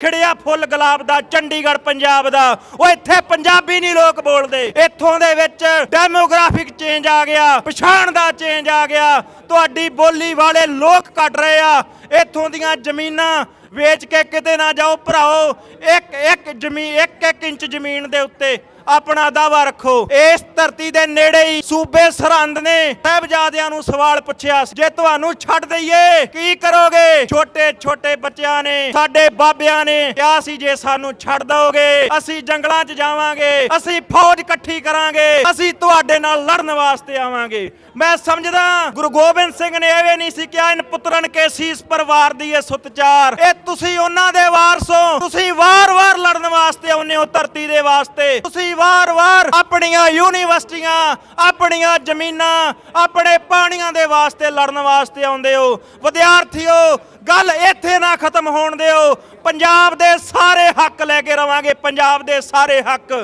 ਖਿੜਿਆ ਫੁੱਲ ਗੁਲਾਬ ਦਾ, ਚੰਡੀਗੜ੍ਹ ਪੰਜਾਬ ਦਾ। ਉਹ ਇੱਥੇ ਪੰਜਾਬੀ ਨਹੀਂ ਲੋਕ ਬੋਲਦੇ। ਇੱਥੋਂ ਦੇ ਵਿੱਚ ਡੈਮੋਗ੍ਰਾਫਿਕ ਚੇਂਜ ਆ ਗਿਆ, ਪਛਾਣ ਦਾ ਚੇਂਜ ਆ ਗਿਆ। ਤੁਹਾਡੀ ਬੋਲੀ ਵਾਲੇ ਲੋਕ ਕੱਟ ਰਹੇ ਆ। ਇੱਥੋਂ ਦੀਆਂ ਜ਼ਮੀਨਾਂ ਵੇਚ ਕੇ ਕਿਤੇ ਨਾ ਜਾਓ ਭਰਾਓ, ਇੱਕ ਇੱਕ ਜ਼ਮੀਨ ਇੱਕ ਇੱਕ ਇੰਚ ਜ਼ਮੀਨ ਦੇ ਉੱਤੇ ਆਪਣਾ ਦਾਵਾ ਰੱਖੋ। ਇਸ ਧਰਤੀ ਦੇ ਨੇੜੇ ਹੀ ਸੂਬੇ ਸਰਹੰਦ ਨੇ ਸਾਹਿਬਜ਼ਾਦਿਆਂ ਨੂੰ ਸਵਾਲ ਪੁੱਛਿਆ ਜੇ ਤੁਹਾਨੂੰ ਛੱਡ ਦਈਏ, ਕੀ ਕਰੋਗੇ? ਛੋਟੇ ਛੋਟੇ ਬੱਚਿਆਂ ਨੇ, ਸਾਡੇ ਬਾਬਿਆਂ ਨੇ ਕਿਹਾ ਸੀ ਜੇ ਸਾਨੂੰ ਛੱਡ ਦੋਗੇ ਅਸੀਂ ਜੰਗਲਾਂ 'ਚ ਜਾਵਾਂਗੇ, ਅਸੀਂ ਫੌਜ ਇਕੱਠੀ ਕਰਾਂਗੇ, ਅਸੀਂ ਤੁਹਾਡੇ ਨਾਲ ਲੜਨ ਵਾਸਤੇ ਆਵਾਂਗੇ। ਮੈਂ ਸਮਝਦਾ ਗੁਰੂ ਗੋਬਿੰਦ ਸਿੰਘ ਨੇ ਐਵੇਂ ਨਹੀਂ ਸੀ ਕਿਹਾ, ਇਨ ਪੁੱਤਰਨ ਕੇ ਸੀਸ ਪਰਵਾਰ ਦੀ ਇਹ ਸੁਤਚਾਰ। ਇਹ ਤੁਸੀਂ ਉਹਨਾਂ ਦੇ ਵਾਰਸੋ ਤੁਸੀਂ ਵਾਰ-ਵਾਰ ਲੜਨ ਵਾਸਤੇ ਆਉਂਦੇ ਹੋ, ਧਰਤੀ ਦੇ ਵਾਸਤੇ। ਤੁਸੀਂ ਵਾਰ-ਵਾਰ ਆਪਣੀਆਂ ਯੂਨੀਵਰਸਿਟੀਆਂ, ਆਪਣੀਆਂ ਜ਼ਮੀਨਾਂ, ਆਪਣੇ ਪਾਣੀਆਂ ਦੇ ਵਾਸਤੇ ਲੜਨ ਵਾਸਤੇ ਆਉਂਦੇ ਹੋ। ਵਿਦਿਆਰਥੀਓ, ਗੱਲ ਇੱਥੇ ਨਾ ਖਤਮ ਹੋਣ ਦਿਓ। ਪੰਜਾਬ ਦੇ ਸਾਰੇ ਹੱਕ ਲੈ ਕੇ ਰਵਾਂਗੇ। ਪੰਜਾਬ ਦੇ ਸਾਰੇ ਹੱਕ।